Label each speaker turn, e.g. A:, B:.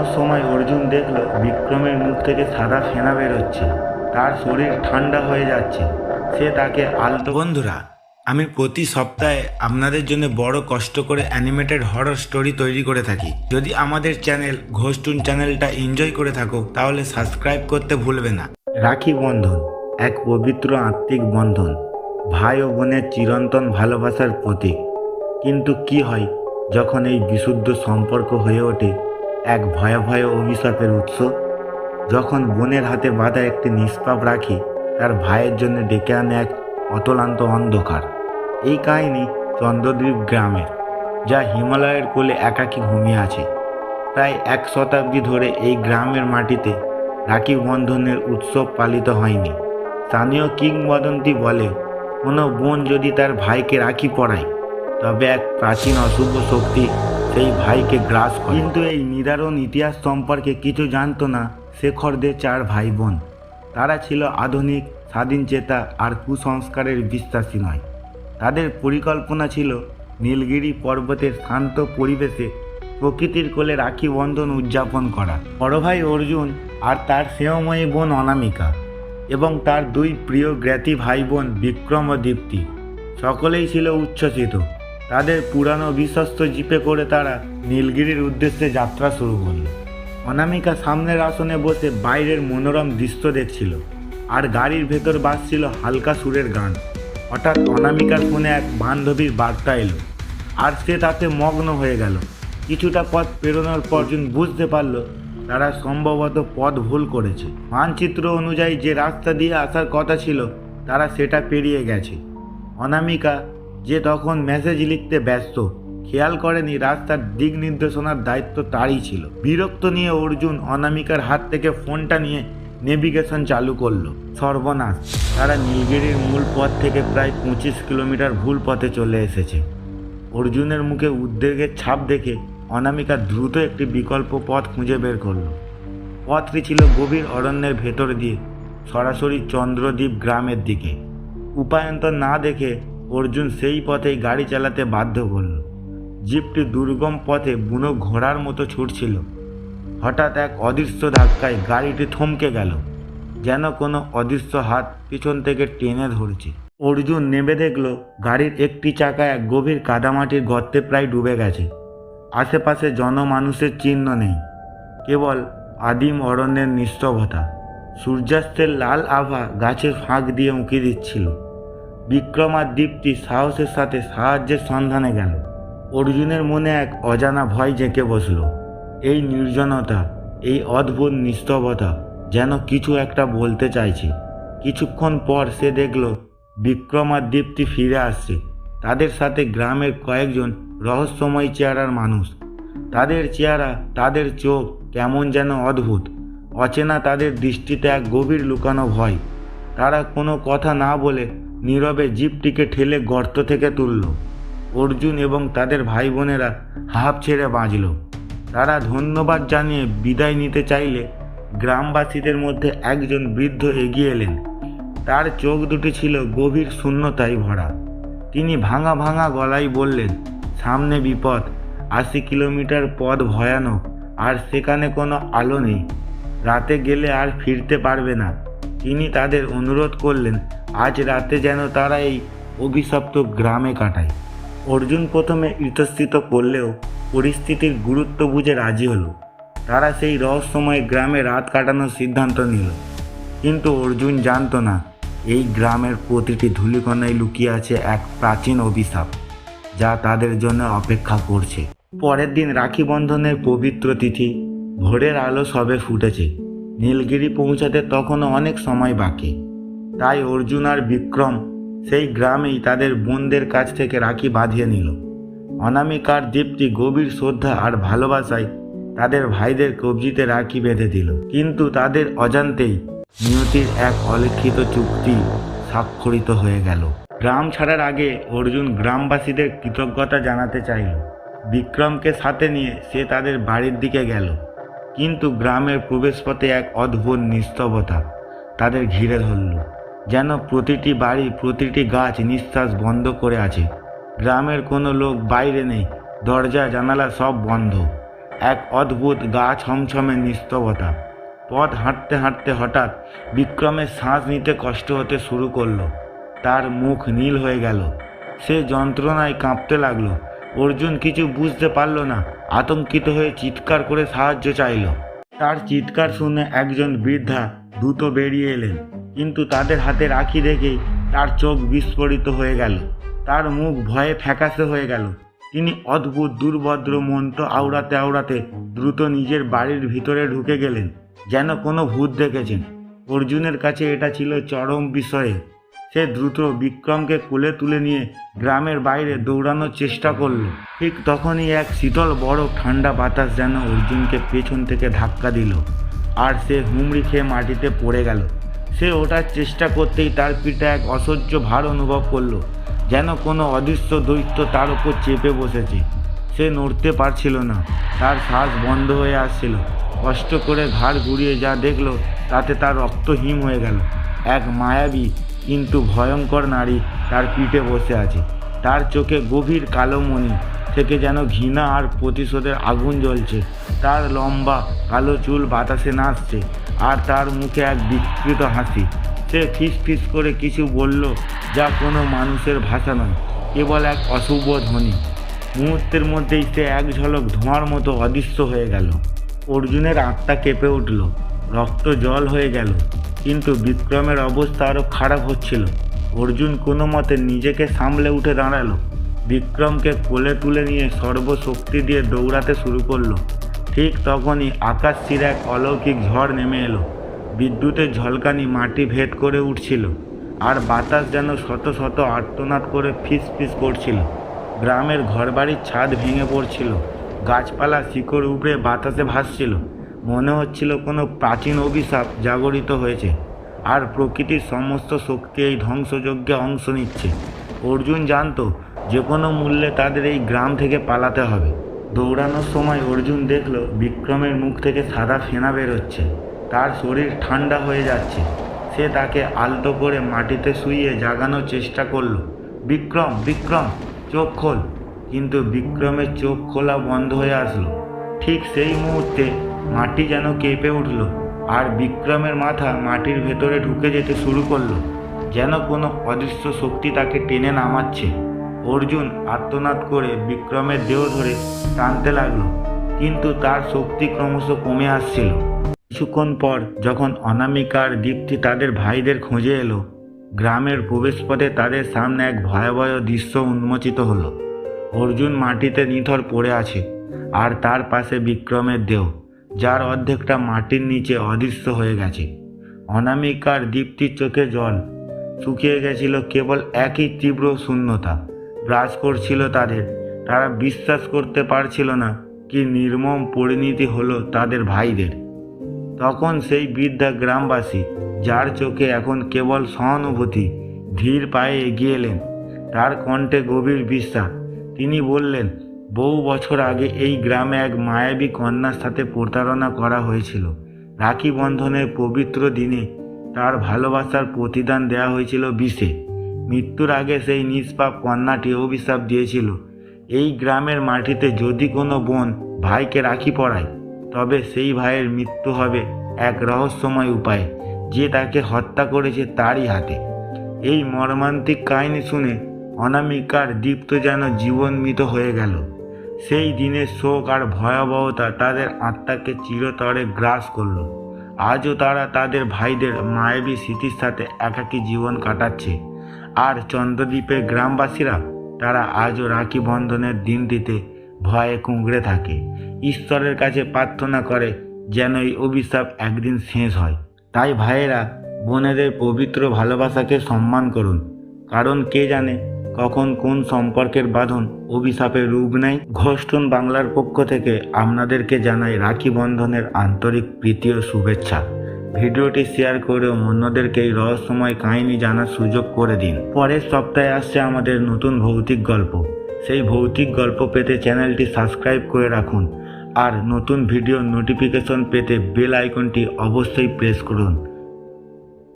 A: বেরোনোর সময় অর্জুন দেখল বিক্রমের মুখ থেকে সাদা ফেনা বেরোচ্ছে। তার শরীর ঠান্ডা হয়ে যাচ্ছে। সে তাকে আলতো বন্ধুরা আমি প্রতি সপ্তাহে আপনাদের জন্য বড় কষ্ট করে অ্যানিমেটেড হরর স্টোরি তৈরি করে থাকি। যদি আমাদের চ্যানেল ঘোষটুন চ্যানেলটা এনজয় করে থাকো তাহলে সাবস্ক্রাইব করতে ভুলবে না। রাখি বন্ধন এক পবিত্র আত্মিক বন্ধন। ভাই ও বোনের চিরন্তন ভালোবাসার প্রতীক। কিন্তু কি হয় যখন এই বিশুদ্ধ সম্পর্ক হয়ে ওঠে? এক ভয়াবহ অভিশাপের উৎস। যখন বোনের হাতে বাঁধা একটি নিষ্পাপ রাখি, তার ভাইয়ের জন্য ডেকে আনে এক অতলান্ত অন্ধকার। এই কাহিনী চন্দ্রদ্বীপ গ্রামের, যা হিমালয়ের কোলে একাকী ঘুমিয়ে আছে। প্রায় এক শতাব্দী ধরে এই গ্রামের মাটিতে রাখি বন্ধনের উৎসব পালিত হয়নি। স্থানীয় কিংবদন্তি বলে, কোনো বোন যদি তার ভাইকে রাখি পরায়, তবে এক প্রাচীন অশুভ শক্তি সেই ভাইকে গ্রাস করে। কিন্তু এই নিদারুণ ইতিহাস সম্পর্কে কিছু জানতো না শেখরদের চার ভাই বোন তারা ছিল আধুনিক, স্বাধীন চেতা আর কুসংস্কারের বিশ্বাসী নয়। তাদের পরিকল্পনা ছিল নীলগিরি পর্বতের শান্ত পরিবেশে প্রকৃতির কোলে রাখি বন্ধন উদযাপন করা। বড় ভাই অর্জুন আর তার স্নেহময়ী বোন অনামিকা এবং তার দুই প্রিয় জ্ঞাতি ভাই বোন বিক্রম ও দীপ্তি সকলেই ছিল উচ্ছ্বসিত। তাদের পুরানো বিশ্বস্ত জিপে করে তারা নীলগিরির উদ্দেশ্যে যাত্রা শুরু করল। অনামিকা সামনের আসনে বসে বাইরের মনোরম দৃশ্য দেখছিল, আর গাড়ির ভেতর বাজছিল হালকা সুরের গান। হঠাৎ অনামিকার ফোনে এক বান্ধবীর বার্তা এলো, আর সে তাতে মগ্ন হয়ে গেল। কিছুটা পথ পেরোনোর পর অর্জুন বুঝতে পারল, তারা সম্ভবত পথ ভুল করেছে। মানচিত্র অনুযায়ী যে রাস্তা দিয়ে আসার কথা ছিল, তারা সেটা পেরিয়ে গেছে। অনামিকা যে তখন মেসেজ লিখতে ব্যস্ত। খেয়াল করেনি রাস্তার দিক নির্দেশনার দায়িত্ব তারই ছিল। বিরক্ত নিয়ে অর্জুন অনামিকার হাত থেকে ফোনটা নিয়ে নেভিগেশন চালু করল। সর্বনাশ, তারা নীলগিরির মূল পথ থেকে প্রায় পঁচিশ কিলোমিটার ভুল পথে চলে এসেছে। অর্জুনের মুখে উদ্বেগের ছাপ দেখে অনামিকা দ্রুত একটি বিকল্প পথ খুঁজে বের করল। পথটি ছিল গভীর অরণ্যের ভেতর দিয়ে সরাসরি চন্দ্রদ্বীপ গ্রামের দিকে। উপায়ন্তর না দেখে অর্জুন সেই পথেই গাড়ি চালাতে বাধ্য করল জিপটি দুর্গম পথে বুনো ঘোড়ার মতো ছুটছিল। হঠাৎ এক অদৃশ্য ধাক্কায় গাড়িটি থমকে গেল, যেন কোনো অদৃশ্য হাত পিছন থেকে টেনে ধরছে। অর্জুন নেমে দেখল, গাড়ির একটি চাকা এক গভীর কাদামাটির গর্তে প্রায় ডুবে গেছে। আশেপাশে জনমানুষের চিহ্ন নেই, কেবল আদিম অরণ্যের নিস্তবতা সূর্যাস্তের লাল আভা গাছের ফাঁক দিয়ে উঁকি দিচ্ছিল। বিক্রম দীপ্তি সাহসের সাথে সাহায্যের সন্ধানে গেল। অর্জুনের মনে এক অজানা ভয় জেঁকে বসল। এই নির্জনতা, এই অদ্ভুত নিস্তবতা যেন কিছু একটা বলতে চাইছে। কিছুক্ষণ পর সে দেখল বিক্রম দীপ্তি ফিরে আসছে। তাদের সাথে গ্রামের কয়েকজন রহস্যময় চেহারার মানুষ। তাদের চেহারা, তাদের চোখ কেমন যেন অদ্ভুত। অচেনা তাদের দৃষ্টিতে এক গভীর লুকানো ভয়। তারা কোনো কথা না বলে নীরবে জিপটিকে ঠেলে গর্ত থেকে তুলল। অর্জুন এবং তাদের ভাই বোনেরা হাফ ছেড়ে বাঁচল। তারা ধন্যবাদ জানিয়ে বিদায় নিতে চাইলে গ্রামবাসীদের মধ্যে একজন বৃদ্ধ এগিয়ে এলেন। তার চোখ দুটি ছিল গভীর শূন্যতায় ভরা। তিনি ভাঙা ভাঙা গলায় বললেন, সামনে বিপদ, আশি কিলোমিটার পথ ভয়ানক, আর সেখানে কোনো আলো নেই। রাতে গেলে আর ফিরতে পারবে না। তিনি তাদের অনুরোধ করলেন আজ রাতে যেন তারা এই অভিশপ্ত গ্রামে কাটায়। অর্জুন প্রথমে ইতস্থিত করলেও পরিস্থিতির গুরুত্ব বুঝে রাজি হলো। তারা সেই রহস্যময় গ্রামে রাত কাটানোর সিদ্ধান্ত নিল। কিন্তু অর্জুন জানতো না, এই গ্রামের প্রতিটি ধূলিকণায় লুকিয়ে আছে এক প্রাচীন অভিশাপ, যা তাদের জন্য অপেক্ষা করছে। পরের দিন রাখি বন্ধনের পবিত্র তিথি, ভোরের আলো সবে ফুটেছে। নীলগিরি পৌঁছাতে তখনও অনেক সময় বাকি। তাই অর্জুন আর বিক্রম সেই গ্রামেই তাদের বোনদের কাছ থেকে রাখি বাঁধিয়ে নিল। অনামিকার দীপ্তি গভীর শ্রদ্ধা আর ভালোবাসায় তাদের ভাইদের কবজিতে রাখি বেঁধে দিল। কিন্তু তাদের অজান্তেই নিয়তির এক অলিখিত চুক্তি স্বাক্ষরিত হয়ে গেল। গ্রাম ছাড়ার আগে অর্জুন গ্রামবাসীদের কৃতজ্ঞতা জানাতে চাইল। বিক্রমকে সাথে নিয়ে সে তাদের বাড়ির দিকে গেল। কিন্তু গ্রামের প্রবেশপথে এক অদ্ভুত নিস্তবতা তাদের ঘিরে ধরল। যেন প্রতিটি বাড়ি, প্রতিটি গাছ নিঃশ্বাস বন্ধ করে আছে। গ্রামের কোনো লোক বাইরে নেই, দরজা, জানালা সব বন্ধ। এক অদ্ভুত গা ছমছমে নিস্তবতা পথ হাঁটতে হাঁটতে হঠাৎ বিক্রমের শ্বাস নিতে কষ্ট হতে শুরু করল। তার মুখ নীল হয়ে গেল। সে যন্ত্রণায় কাঁপতে লাগল। অর্জুন কিছু বুঝতে পারল না, আতঙ্কিত হয়ে চিৎকার করে সাহায্য চাইল। তার চিৎকার শুনে একজন বৃদ্ধা দ্রুত বেরিয়ে এলেন। কিন্তু তাদের হাতে রাখি দেখে তার চোখ বিস্ফোরিত হয়ে গেল। তার মুখ ভয়ে ফ্যাকাশে হয়ে গেল। তিনি অদ্ভুত, দুর্ভদ্র মন্ত্র আওড়াতে আওড়াতে দ্রুত নিজের বাড়ির ভিতরে ঢুকে গেলেন, যেন কোনো ভূত দেখেছেন। অর্জুনের কাছে এটা ছিল চরম বিষয়ে। সে দ্রুত বিক্রমকে কোলে তুলে নিয়ে গ্রামের বাইরে দৌড়ানোর চেষ্টা করল। ঠিক তখনই এক শীতল, বড়, ঠান্ডা বাতাস যেন অর্জুনকে পেছন থেকে ধাক্কা দিল। আর সে হুমড়ি খেয়ে মাটিতে পড়ে গেল। সে ওঠার চেষ্টা করতেই তার পিঠে এক অসহ্য ভার অনুভব করল, যেন কোনো অদৃশ্য দৈত্য তার উপর চেপে বসেছে। সে নড়তে পারছিল না, তার শ্বাস বন্ধ হয়ে আসছিল। কষ্ট করে ঘাড় ঘুরিয়ে যা দেখল, তাতে তার রক্ত হিম হয়ে গেল। এক মায়াবী, কিন্তু ভয়ঙ্কর নারী তার পিঠে বসে আছে। তার চোখে গভীর কালো মণি থেকে যেন ঘৃণা আর প্রতিশোধের আগুন জ্বলছে। তার লম্বা, কালো চুল বাতাসে নাচছে। আর তার মুখে এক বিকৃত হাসি। সে ফিস ফিস করে কিছু বলল যা কোনো মানুষের ভাষা নয়, কেবল এক অশুভ ধ্বনি। মুহূর্তের মধ্যেই সে এক ঝলক ধোঁয়ার মতো অদৃশ্য হয়ে গেল। অর্জুনের আত্মা কেঁপে উঠল, রক্ত জল হয়ে গেল, কিন্তু বিক্রমের অবস্থা আরও খারাপ হচ্ছিল। অর্জুন কোনো মতে নিজেকে সামলে উঠে দাঁড়াল। বিক্রমকে কোলে তুলে নিয়ে সর্বশক্তি দিয়ে দৌড়াতে শুরু করল। ঠিক তখনই আকাশ ছিঁড়ে এক অলৌকিক ঝড় নেমে এলো। বিদ্যুতের ঝলকানি মাটি ভেদ করে উঠছিল আর বাতাস যেন শত শত আর্তনাদ করে ফিস ফিস করছিল। গ্রামের ঘরবাড়ির ছাদ ভেঙে পড়ছিল। গাছপালা শিকড় উপড়ে বাতাসে ভাসছিল। মনে হচ্ছিল কোনো প্রাচীন অভিশাপ জাগরিত হয়েছে আর প্রকৃতির সমস্ত শক্তি এই ধ্বংসযজ্ঞে অংশ নিচ্ছে। অর্জুন জানত যে কোনো মূল্যে তাদের এই গ্রাম থেকে পালাতে হবে। দৌড়ানোর সময় অর্জুন দেখল বিক্রমের মুখ থেকে সাদা ফেনা বেরোচ্ছে। তার শরীর ঠান্ডা হয়ে যাচ্ছে। সে তাকে আলতো করে মাটিতে শুইয়ে জাগানোর চেষ্টা করল। বিক্রম বিক্রম, চোখ খোল। কিন্তু বিক্রমের চোখ খোলা বন্ধ হয়ে আসলো। ঠিক সেই মুহূর্তে মাটি যেন কেঁপে উঠল আর বিক্রমের মাথা মাটির ভেতরে ঢুকে যেতে শুরু করল। যেন কোনো অদৃশ্য শক্তি তাকে টেনে নামাচ্ছে। অর্জুন আর্তনাদ করে বিক্রমের দেহ ধরে টানতে লাগল, কিন্তু তার শক্তি ক্রমশ কমে আসছিল। কিছুক্ষণ পর যখন অনামিকার দীপ্তি তাদের ভাইদের খোঁজে এলো, গ্রামের প্রবেশপথে তাদের সামনে এক ভয়াবহ দৃশ্য উন্মোচিত হলো। অর্জুন মাটিতে নিথর পড়ে আছে আর তার পাশে বিক্রমের দেহ, যার অর্ধেকটা মাটির নিচে অদৃশ্য হয়ে গেছে। অনামিকার দীপ্তির চোখে জল শুকিয়ে গেছিল কেবল একই তীব্র শূন্যতা। গ্রাস করছিল তাদের। তারা বিশ্বাস করতে পারছিল না কি নির্মম পরিণতি হলো তাদের ভাইদের। তখন সেই বৃদ্ধা গ্রামবাসী, যার চোখে এখন কেবল সহানুভূতি, ধীর পায়ে এগিয়ে এলেন। তার কণ্ঠে গভীর বিশ্বাস। তিনি বললেন, বহু বছর আগে এই গ্রামে এক মায়াবী কন্যার সাথে প্রতারণা করা হয়েছিল। রাখি বন্ধনের পবিত্র দিনে তার ভালোবাসার প্রতিদান দেওয়া হয়েছিল বিষে। মৃত্যুর আগে সেই নিষ্পাপ কন্যাটি অভিশাপ দিয়েছিল। এই গ্রামের মাটিতে যদি কোনো বোন ভাইকে রাখি পড়ায়, তবে সেই ভাইয়ের মৃত্যু হবে এক রহস্যময় উপায়ে, যে তাকে হত্যা করেছে তারই হাতে। এই মর্মান্তিক কাহিনী শুনে অনামিকার দীপ্ত যেন জীবনমিত হয়ে গেল। সেই দিনের শোক আর ভয়াবহতা তাদের আত্মাকে চিরতরে গ্রাস করল। আজও তারা তাদের ভাইদের মায়াবী স্মৃতির সাথে একাকী জীবন কাটাচ্ছে। আর চন্দ্রদ্বীপের গ্রামবাসীরা, তারা আজও রাখি বন্ধনের দিনটিতে ভয়ে কুঁকড়ে থাকে। ঈশ্বরের কাছে প্রার্থনা করে যেন এই অভিশাপ একদিন শেষ হয়। তাই ভাইয়েরা, বোনেদের পবিত্র ভালোবাসাকে সম্মান করুন। কারণ কে জানে কখন কোন সম্পর্কের বাঁধন অভিশাপের রূপ নেয়। ঘোষটন বাংলার পক্ষ থেকে আপনাদেরকে জানাই রাখি বন্ধনের আন্তরিক প্রীতি ও শুভেচ্ছা। ভিডিওটি শেয়ার করে অন্যদেরকে এই রহস্যময় কাহিনী জানার সুযোগ করে দিন। পরের সপ্তাহে আসছে আমাদের নতুন ভৌতিক গল্প। সেই ভৌতিক গল্প পেতে চ্যানেলটি সাবস্ক্রাইব করে রাখুন। আর নতুন ভিডিও নোটিফিকেশন পেতে বেল আইকনটি অবশ্যই প্রেস করুন।